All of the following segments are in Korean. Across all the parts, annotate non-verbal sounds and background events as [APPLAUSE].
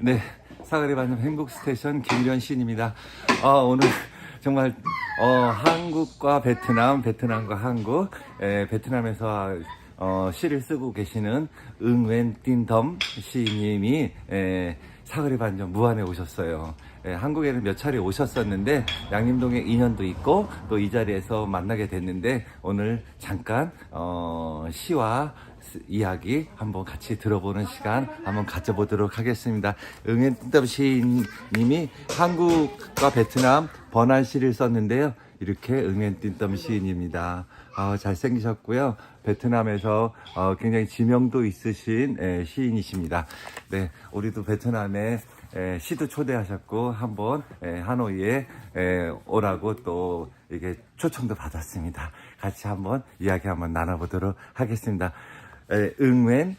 네, 사거리 반점 행복 스테이션 김련 신입니다. 아, 오늘 정말 어, 한국과 베트남, 베트남과 한국, 에, 베트남에서 어, 시를 쓰고 계시는 응웬 띵덤 시인님이 에, 사거리 반점 무안에 오셨어요. 예, 한국에는 몇 차례 오셨었는데 양림동에 인연도 있고 또 이 자리에서 만나게 됐는데 오늘 잠깐 어, 시와 스- 이야기 한번 같이 들어보는 시간 한번 가져보도록 하겠습니다. 응앤뜸 시인님이 한국과 베트남 번안 시를 썼는데요. 이렇게 응앤띵덤 시인입니다. 아, 잘생기셨고요. 베트남에서 어, 굉장히 지명도 있으신 예, 시인이십니다. 네, 우리도 베트남에 에, 시도 초대하셨고 한번 에, 하노이에 에, 오라고 또 이게 초청도 받았습니다. 같이 한번 이야기 한번 나눠보도록 하겠습니다. 에, 응웬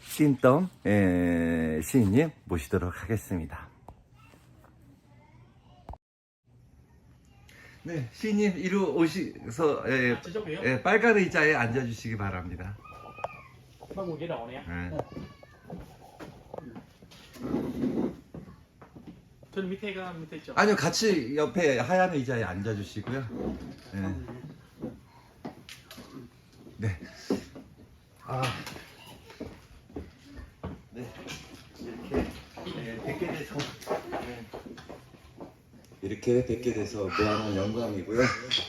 에, 시인님 모시도록 하겠습니다. 네, 시인님 이리 오셔서 에, 아, 저쪽이요? 에, 빨간 의자에 앉아주시기 바랍니다. bắt nguồn cái độ này á 네. 전 밑에가 밑에 있죠 아니요, 같이 옆에 하얀 의자에 앉아주시고요. 네. 네. 아. 네. 이렇게 네, 뵙게 돼서 네. 이렇게 뵙게 돼서 무한한 영광이고요.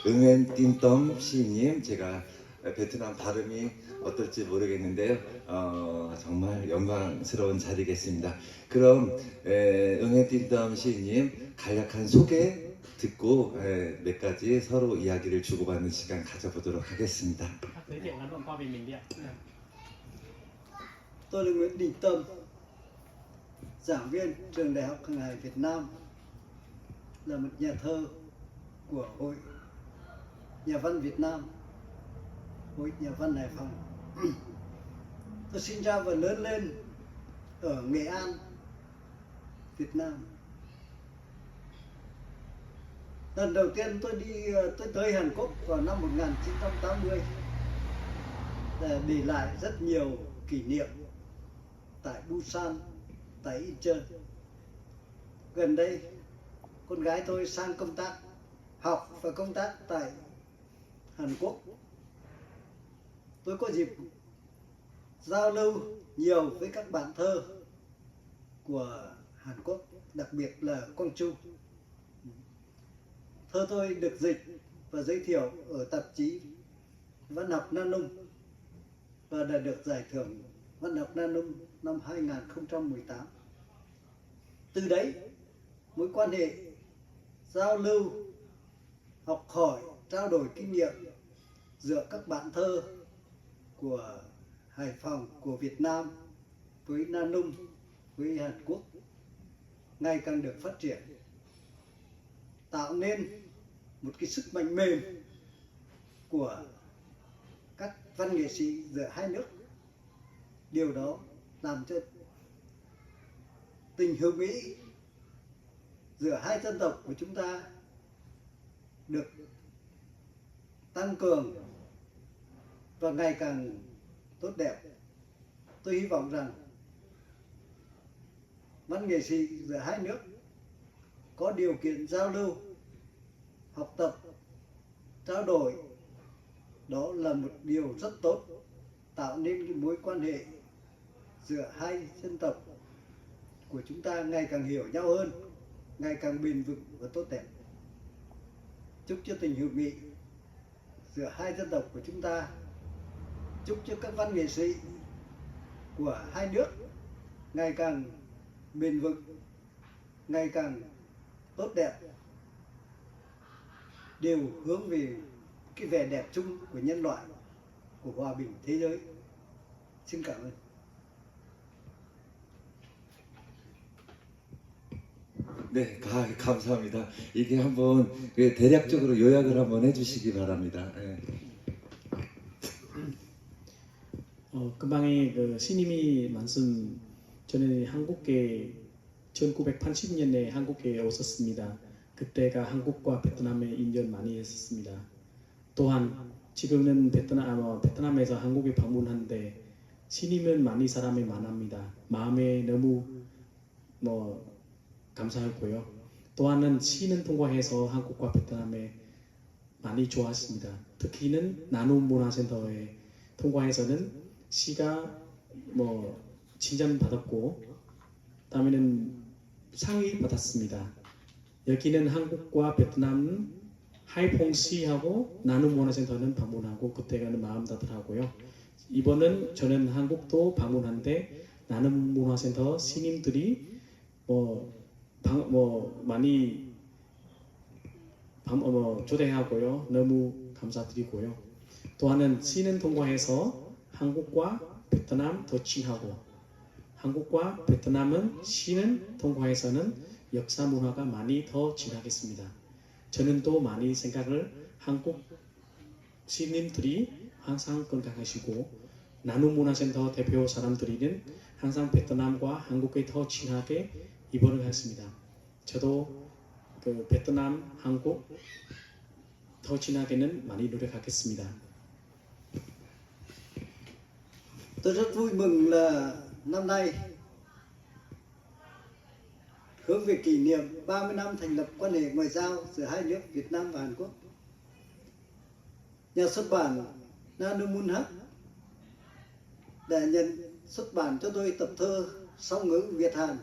응엔 띵덤 시인님 제가 베트남 발음이 어떨지 모르겠는데요. 어, 정말 영광스러운 자리겠습니다. 그럼 에, 응엔 띵덤 시인님 간략한 소개 듣고 에, 몇 가지 서로 이야기를 주고받는 시간 가져보도록 하겠습니다. Tôi là Nguyễn Đình Tâm, giảng viên trường Đại học Hàng hải Việt Nam, là một nhà thơ của Hội Nhà văn Việt Nam, Hội Nhà văn Hải Phòng. [CLEARS THROAT] Tôi sinh ra và lớn lên ở Nghệ An, Việt Nam. Lần đầu tiên tôi đi tôi tới Hàn Quốc vào năm 1980 để để lại rất nhiều kỷ niệm tại Busan, tại Incheon. Gần đây, con gái tôi sang công tác, học và công tác tại Hàn Quốc. Tôi có dịp giao lưu nhiều với các bạn thơ của Hàn Quốc, đặc biệt là Quang Trung. Thơ tôi được dịch và giới thiệu ở tạp chí Văn học Nam Nung và đã được giải thưởng văn học Nam Nung năm 2018. Từ đấy, mối quan hệ giao lưu, học hỏi, trao đổi kinh nghiệm giữa các bạn thơ của Hải Phòng, của Việt Nam với Nam Nung, với Hàn Quốc ngày càng được phát triển tạo nên một cái sức mạnh mềm của các văn nghệ sĩ giữa hai nước. Điều đó làm cho tình hữu nghị giữa hai dân tộc của chúng ta được tăng cường và ngày càng tốt đẹp. Tôi hy vọng rằng văn nghệ sĩ giữa hai nước có điều kiện giao lưu, học tập, trao đổi. Đó là một điều rất tốt, tạo nên cái mối quan hệ giữa hai dân tộc của chúng ta ngày càng hiểu nhau hơn ngày càng bền vững và tốt đẹp. Chúc cho tình hữu nghị giữa hai dân tộc của chúng ta, chúc cho các văn nghệ sĩ của hai nước ngày càng bền vững, ngày càng tốt đẹp, đều hướng về cái vẻ đẹp chung của nhân loại, của hòa bình thế giới. Xin cảm ơn. 네, 가, 감사합니다. 이게 한번 그 대략적으로 요약을 한번 해주시기 바랍니다. 예. 어, 금방에 그 스님이 말씀 전에 한국에 1980년에 한국에 오셨습니다. 그때가 한국과 베트남의 인연 많이 했었습니다. 또한 지금은 베트남 어, 베트남에서 한국에 방문하는데 스님은 많이 사람이 많합니다. 마음에 너무 뭐 감사했고요. 또한은 시는 통과해서 한국과 베트남에 많이 좋았습니다. 특히는 나눔 문화센터에 통과해서는 시가 뭐 칭찬 받았고 다음에는 상위 받았습니다. 여기는 한국과 베트남 하이퐁시하고 나눔 문화센터는 방문하고 그때가는 마음 다들하고요. 이번은 저는 한국도 방문한데 나눔 문화센터 스님들이 뭐, 방, 뭐 많이 방, 어, 뭐 초대하고요. 너무 감사드리고요. 또한은 시는 통과해서 한국과 베트남 더 친하고 한국과 베트남은 시는 통과해서는 역사 문화가 많이 더 진하겠습니다. 저는 또 많이 생각을 한국 시민들이 항상 건강하시고 나눔 문화센터 대표 사람들이는 항상 베트남과 한국에 더 친하게 입원을 했습니다. 저도 그 베트남, 한국 더 친하게는 많이 노력하겠습니다. Tôi rất vui mừng là năm nay hướng về kỷ niệm 30 năm thành lập quan hệ ngoại giao giữa hai nước Việt Nam và Hàn Quốc. Nhà xuất bản Nanumun Hắc đã nhận xuất bản cho tôi tập thơ song ngữ Việt Hàn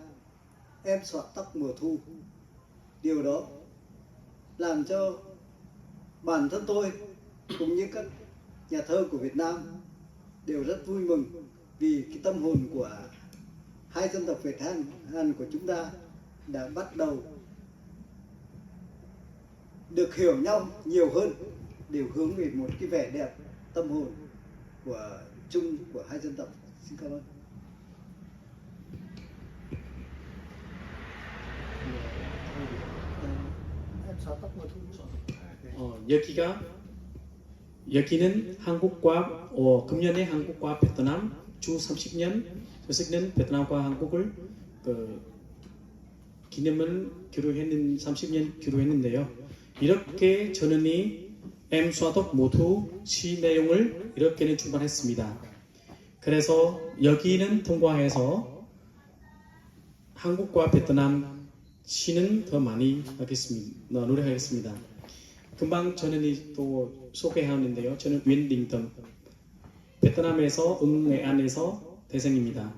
Em soạn tóc mùa thu. Điều đó làm cho bản thân tôi cũng như các nhà thơ của Việt Nam đều rất vui mừng vì cái tâm hồn của hai dân tộc Việt Hàn, Hàn của chúng ta đã bắt đầu được hiểu nhau nhiều hơn đều hướng về một cái vẻ đẹp tâm hồn của chung của hai dân tộc xin cảm ơn 어, 여기가 여기는 한국과 어, 금년에 한국과 베트남 주 30년 저석년 베트남과 한국을 그 기념을 교류했는 30년 교류했는데요. 이렇게 전원이 M 수화독 모두 시 내용을 이렇게는 출版했습니다. 그래서 여기는 통과해서 한국과 베트남 시는 더 많이 하겠습니다. 어, 노력하겠습니다. 금방 저는 이또 소개하는데요. 저는 윈딩턴 베트남에서 응애 안에서 대생입니다.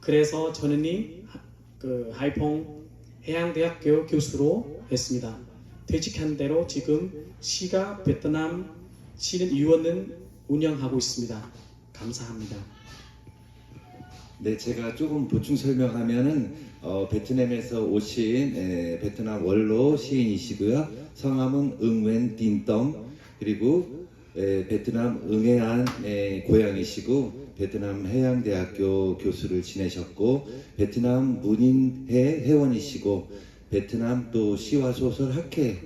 그래서 저는 이그 하이퐁 해양대학교 교수로 했습니다. 퇴직한 대로 지금 시가 베트남 시는 유원은 운영하고 있습니다. 감사합니다. 네, 제가 조금 보충 설명하면은 어, 베트남에서 오신 에, 베트남 원로 시인이시고요. 성함은 응웬 딘덤 그리고 에, 베트남 응해안 에, 고향이시고 베트남 해양대학교 교수를 지내셨고 베트남 문인회 회원이시고 베트남 또 시와 소설 학회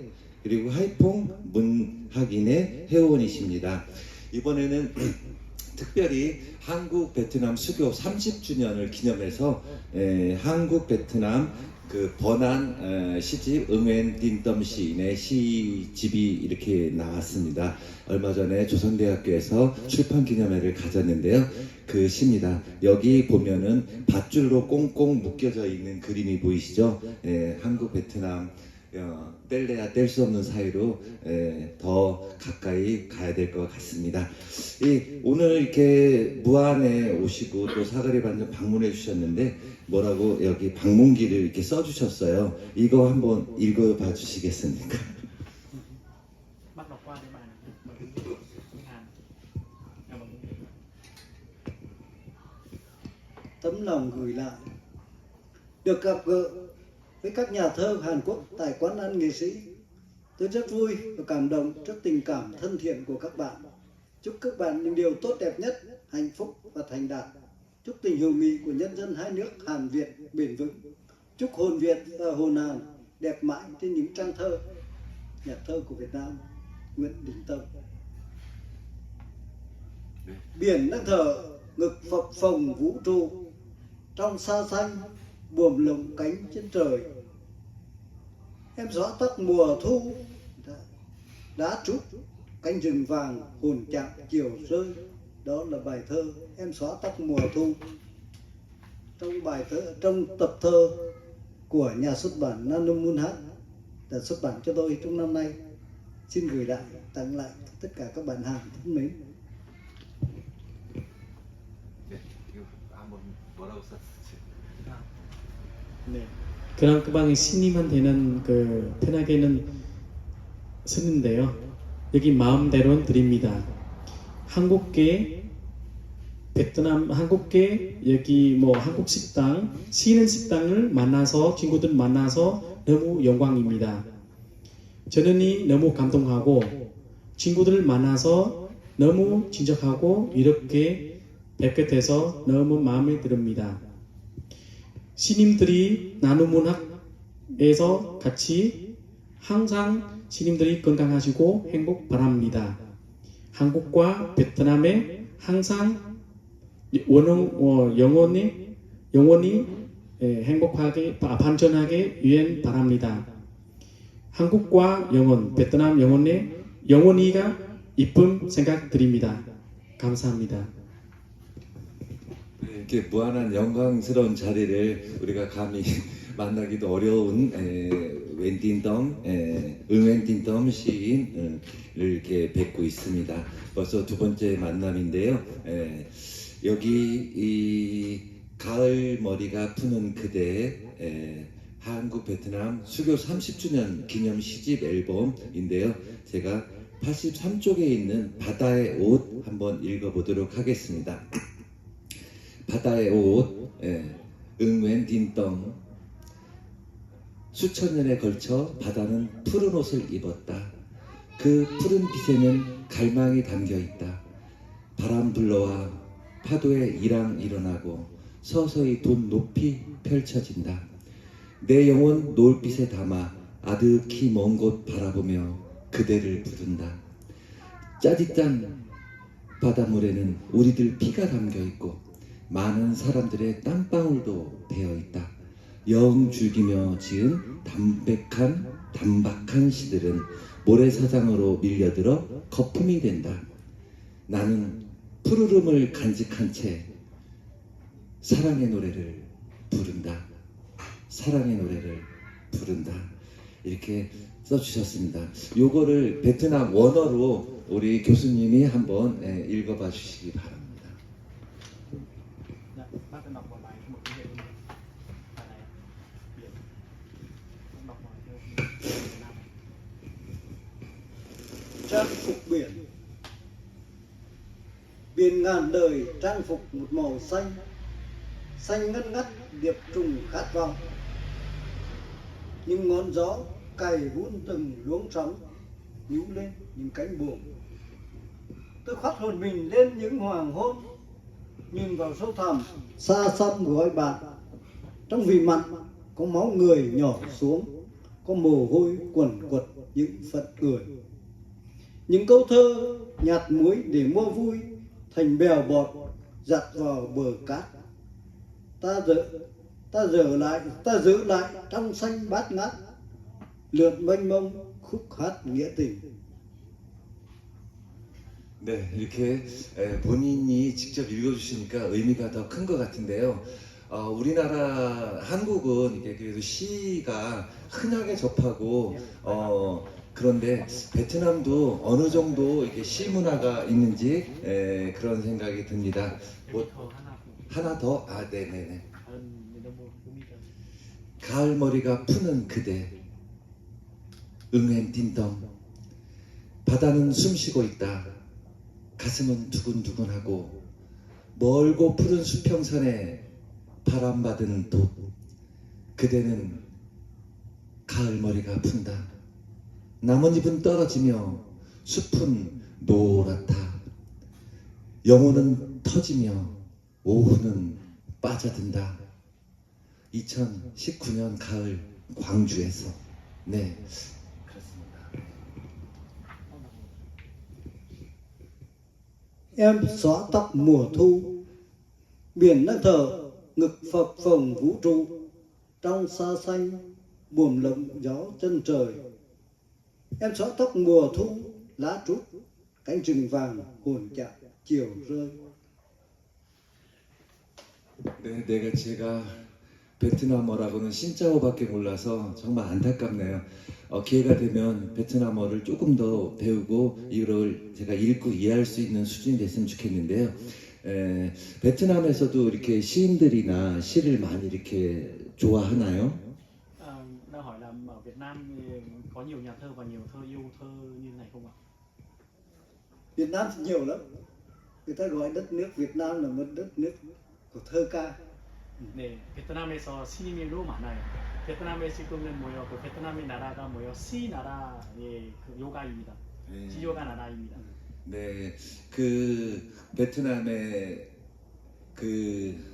그리고 하이퐁 문학인의 회원이십니다. 이번에는 [CLEARS THROAT] 특별히 한국 베트남 수교 30주년을 기념해서 에, 한국 베트남 그 번안 에, 시집 응웬 딘덤 시인의 시집이 이렇게 나왔습니다. 얼마 전에 조선대학교에서 출판 기념회를 가졌는데요. 그 시입니다. 여기 보면은 밧줄로 꽁꽁 묶여져 있는 그림이 보이시죠? 에, 한국 베트남 어, 뗄래야 뗄 수 없는 사이로 에, 더 가까이 가야 될 것 같습니다. 이, 오늘 이렇게 무안에 오시고 또 사거리 반점 방문해 주셨는데 뭐라고 여기 방문기를 이렇게 써주셨어요. 이거 한번 읽어봐 주시겠습니까? tấm lòng gửi với các nhà thơ Hàn Quốc tại quán ăn nghệ sĩ, tôi rất vui và cảm động trước tình cảm thân thiện của các bạn. Chúc các bạn những điều tốt đẹp nhất, hạnh phúc và thành đạt. Chúc tình hữu nghị của nhân dân hai nước Hàn Việt bền vững. Chúc hồn Việt và hồn Hàn đẹp mãi trên những trang thơ. Nhà thơ của Việt Nam, Nguyễn Đình Tông biển đang thở, ngực phập phồng vũ trụ. Trong xa xanh, buồm lồng cánh trên trời em gió tắt mùa thu đã, đã trút cánh rừng vàng hồn chạm chiều rơi. Đó là bài thơ em xóa tóc mùa thu. Trong bài thơ trong tập thơ của nhà xuất bản Nano Munhat đã xuất bản cho tôi trong năm nay. Xin gửi lại tặng lại tất cả các bạn hàng thân mến. 네, 그럼 그 방에 신님한테는 그 편하게는 쓰는데요. 여기 마음대로 드립니다. 한국계 베트남 한국계 여기 뭐 한국 식당 쉬는 식당을 만나서 친구들 만나서 너무 영광입니다. 저는 이 너무 감동하고 친구들을 만나서 너무 진정하고 이렇게 뵙게 돼서 너무 마음에 듭니다. 신임들이 나눔문학에서 같이 항상 신임들이 건강하시고 행복 바랍니다. 한국과 베트남에 항상 원형 어, 영원히 영원히 예, 행복하게 아, 반전하게 유엔 바랍니다. 한국과 영원, 베트남 영원의 영원히가 이쁨 생각 드립니다. 감사합니다. 네, 이렇게 무한한 영광스러운 자리를 우리가 감히 [LAUGHS] 만나기도 어려운 에, 응웬딘덤 시인을 이렇게 뵙고 있습니다. 벌써 두 번째 만남인데요. 에, 여기 이 가을 머리가 푸는 그대 에, 한국 베트남 수교 30주년 기념 시집 앨범인데요. 제가 83쪽에 있는 바다의 옷 한번 읽어보도록 하겠습니다. 바다의 옷, 예, 응웬 딘덩. 수천 년에 걸쳐 바다는 푸른 옷을 입었다. 그 푸른 빛에는 갈망이 담겨 있다. 바람 불러와 파도에 이랑 일어나고 서서히 돈 높이 펼쳐진다. 내 영혼 노을빛에 담아 아득히 먼 곳 바라보며 그대를 부른다. 짜릿짠 바닷물에는 우리들 피가 담겨 있고 많은 사람들의 땀방울도 배어 있다. 영 줄기며 지은 담백한 단박한 시들은 모래사장으로 밀려들어 거품이 된다. 나는 푸르름을 간직한 채 사랑의 노래를 부른다. 사랑의 노래를 부른다. 이렇게 써주셨습니다. 요거를 베트남 원어로 우리 교수님이 한번 예, 읽어봐 주시기 바랍니다. Sẽ đọc vào này một cái bài này bài này, biển. Đọc theo Nam trang phục biển. Biển ngàn đời trang phục một màu xanh. Xanh ngất ngắt, điệp trùng khát vọng. Những ngón gió cày vun từng luống sóng, nhú lên những cánh buồm. Tôi khoác hồn mình lên những hoàng hôn nhìn vào sâu thẳm. Xa xăm gọi bạn. Trong vì mặn có máu người nhỏ xuống, có mồ hôi quần quật những phận cười những câu thơ nhạt muối để mua vui, thành bèo bọt giặt vào bờ cát. Ta giữ ta dở lại, ta giữ lại trong xanh bát ngát, lượn mênh mông khúc hát nghĩa tình. 네, 이렇게 에, 본인이 직접 읽어주시니까 의미가 더 큰 것 같은데요. 어, 우리나라 한국은 이게 그래도 시가 흔하게 접하고 어, 그런데 베트남도 어느 정도 이게 시 문화가 있는지 에, 그런 생각이 듭니다. 뭐 하나 더, 아, 네네네. đi hơn 가을 머리가 푸는 그대 응엔 딘덩 바다는 숨 쉬고 있다 가슴은 두근두근하고 멀고 푸른 수평선에 바람받은 돛. 그대는 가을 머리가 푼다. 나뭇잎은 떨어지며 숲은 노랗다. 영혼은 터지며 오후는 빠져든다. 2019년 가을 광주에서. 네 em xóa tóc mùa thu biển đang thở ngực phập phồng vũ trụ trong xa xanh buồm lộng gió chân trời em xóa tóc mùa thu lá trút cánh rừng vàng hồn chạm chiều rơi 네, 내가 제가 베트남어라고는 신짜오밖에 몰라서 정말 안타깝네요. 어, 기회가 되면 베트남어를 조금 더 배우고 이걸 제가 읽고 이해할 수 있는 수준이 됐으면 좋겠는데요. 에, 베트남에서도 이렇게 시인들이나 시를 많이 이렇게 좋아하나요? À, đang hỏi là ở Việt Nam thì có nhiều nhà thơ và nhiều thơ yêu thơ như này không ạ? Việt Nam thì nhiều lắm người ta gọi đất nước Việt Nam là một đất nước của thơ ca 네, 베트남에서 시인이 많아요. 베트남에 지금은 뭐요? 그 베트남의 나라가 뭐요? 시 나라의 그 요가입니다. 시요가 나라입니다. 네, 그 베트남의 그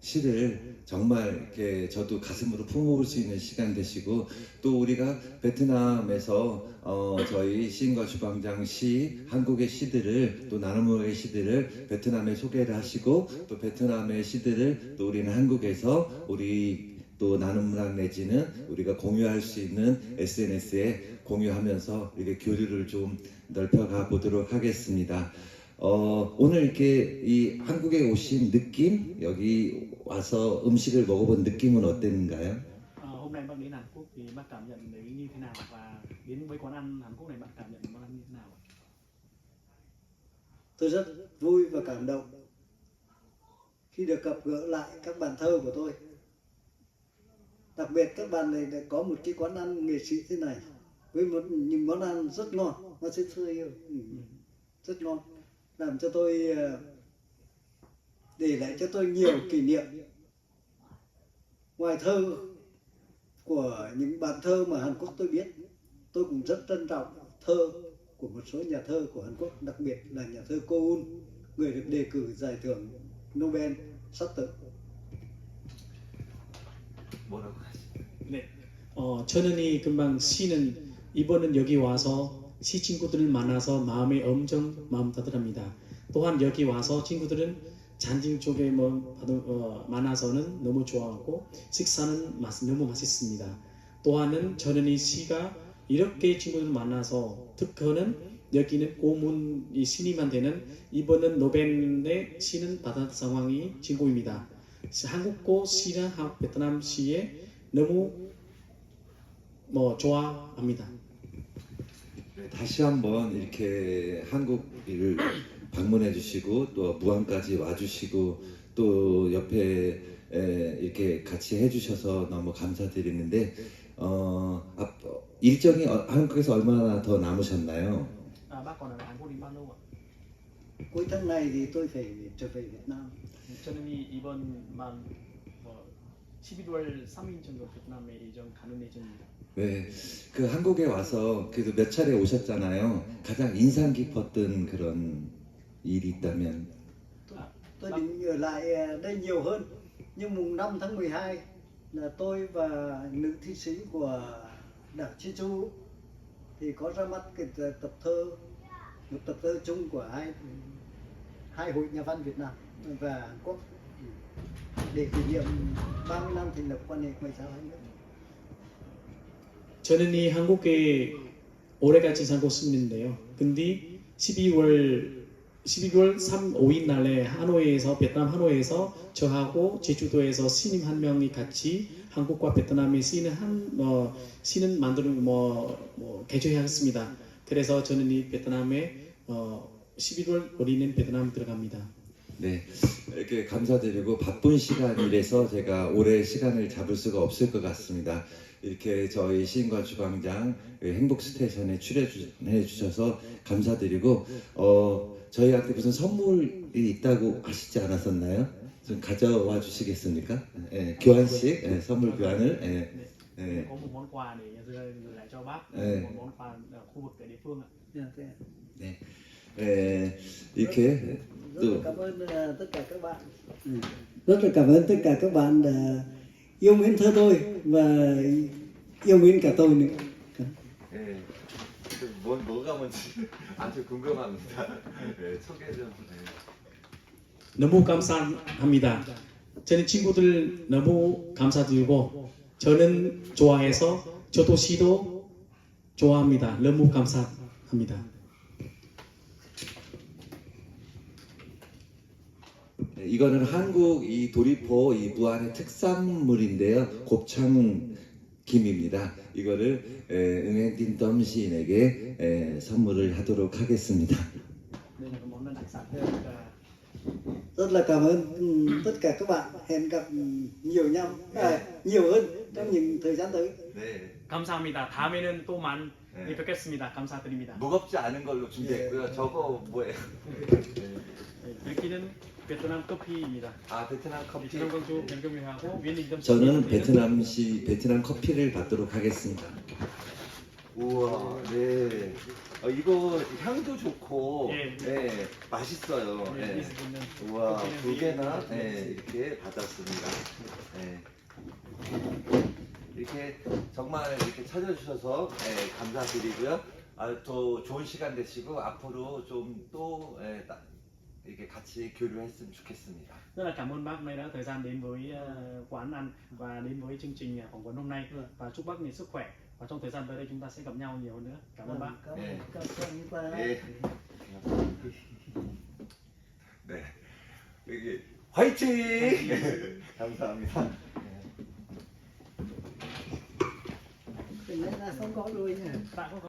시를 정말 이렇게 저도 가슴으로 품어볼 수 있는 시간 되시고 또 우리가 베트남에서 어 저희 시인과 주방장 시 한국의 시들을 또 나눔의 시들을 베트남에 소개를 하시고 또 베트남의 시들을 또 우리는 한국에서 우리 또 나눔락 내지는 우리가 공유할 수 있는 SNS에 공유하면서 이렇게 교류를 좀 넓혀가 보도록 하겠습니다. 어, 오늘 이렇게 이 한국에 오신 느낌, 여기 와서 음식을 먹어본 느낌은 어땠는가요? À, hôm nay bác đến Hàn Quốc thì bác cảm nhận đấy như thế nào và đến với quán ăn Hàn Quốc này bác cảm nhận món ăn như thế nào? tôi rất vui và cảm động khi được gặp gỡ lại các bạn thơ của tôi đặc biệt các bạn này đã có một cái quán ăn nghệ sĩ thế này với một những món ăn rất ngon nó sẽ thưa yêu ừ, rất ngon làm cho tôi ờ, để lại cho tôi nhiều kỷ niệm ngoài thơ của những bạn thơ mà Hàn Quốc tôi biết tôi cũng rất trân trọng thơ của một số nhà thơ của Hàn Quốc đặc biệt là nhà thơ Ko Un người được đề cử giải thưởng Nobel sắp tới 뭐라고 네, 어, 저는이 금방 시는 이번은 여기 와서 시 친구들을 만나서 마음에 엄청 마음 따뜻합니다. 또한 여기 와서 친구들은 잔진 쪽에 뭐 어, 만나서는 너무 좋아하고 식사는 맛, 너무 맛있습니다. 또한은 저는 이 시가 이렇게 친구들 만나서 특허는 여기는 고문 이 신임한 데는 이번은 노벤의 시는 받은 상황이 친구입니다. 한국고 한국 베트남 시에 너무 뭐 좋아합니다. 네, 다시 한번 이렇게 한국을 방문해 주시고 또 무안까지 와 주시고 또 옆에 에, 이렇게 같이 해 주셔서 너무 감사드리는데 어, 앞, 일정이 어, 한국에서 얼마나 더 남으셨나요? à, bác còn ở Hàn Quốc đến bao lâu ạ? cuối tháng này thì tôi phải trở về Việt Nam 저는 이 이번만 뭐 11월 3일 정도 베트남에 예정 가는 예정입니다. 네, 그 한국에 와서 그래도 몇 차례 오셨잖아요. 가장 인상 깊었던 그런 일이 있다면 tôi định ở lại ờ, đây nhiều hơn nhưng mùng 5 tháng 12 là tôi và nữ thi sĩ của đảng Jeju thì có ra mắt cái t- tập thơ một tập thơ chung của hai hai hội nhà văn Việt Nam và Hàn Quốc để kỷ niệm 30 năm thành lập quan hệ ngoại giao hai nước. 저는 이 한국에 오래같이 살고 있는데요. 근데 12월 12월 3, 5일 날에 하노이에서 베트남 하노이에서 저하고 제주도에서 신임 한 명이 같이 한국과 베트남의 시는 한 어, 시는 만드는 뭐, 뭐 개조하였습니다. 그래서 저는 이 베트남에 어, 11월 우리는 베트남 들어갑니다. 네, 이렇게 감사드리고 바쁜 시간이라서 제가 오래 시간을 잡을 수가 없을 것 같습니다. 이렇게 저희 시인과 주방장 그 행복 스테이션에 출연해 주셔서 감사드리고 어 저희한테 무슨 선물이 있다고 하시지 않았었나요? 좀 가져와 주시겠습니까? 예, 교환식 예, 선물 교환을 예, 예. có một món quà để gửi gửi lại cho bác Ừ. một món quà ở khu vực tại địa phương ạ Dạ, thế ạ. 네, 예, 이렇게 rất 또 là cảm ơn ờ, tất cả các bạn Ừ. rất là cảm ơn tất cả các bạn đã yêu mến thơ tôi và yêu mến cả tôi nữa 예, 뭐, 뭐가 뭔지 [LAUGHS] 아주 궁금합니다. 예, 소개 좀. 너무 감사합니다. 저는 친구들 너무 감사드리고 저는 좋아해서 저도 시도 좋아합니다. 너무 감사합니다. 이거는 한국 이 도리포 이 무안의 특산물인데요. 곱창 김입니다. 이거를 에, 응행tin 덤 시인에게 에, 선물을 하도록 하겠습니다. rất là cảm ơn tất cả các bạn hẹn gặp nhiều nhau à, nhiều hơn trong những thời gian tới 네. 감사합니다. 다음에는 또 많이 네. 뵙겠습니다. 감사드립니다. 무겁지 않은 걸로 준비했고요. 저거 뭐예요? 네, 여기는 베트남 커피입니다. 아 베트남 커피. 베트남 광주 변경유하고 윈닝덤 저는 베트남시 베트남 커피를 받도록 하겠습니다. 우와, 네. 어, 이거 향도 좋고, 예. 네, 맛있어요. 네, 네. 있는 우와, 커피는 두 개나 위- 네, 이렇게 받았습니다. 네. 이렇게 정말 이렇게 찾아주셔서 네, 감사드리고요. 아, 또 좋은 시간 되시고 앞으로 좀또 이렇게 같이 교류했으면 좋겠습니다. Rất là cảm ơn bác nay đã thời gian đến với ờ, quán ăn và đến với chương trình phỏng vấn hôm nay và chúc bác nhiều sức khỏe và trong thời gian tới đây chúng ta sẽ gặp nhau nhiều hơn nữa. Cảm ơn bác. cảm 네. ơn các bạn và 네. 네. 여기 화이팅! [LAUGHS] 감사합니다. cái này là không có đuôi nha Tạ có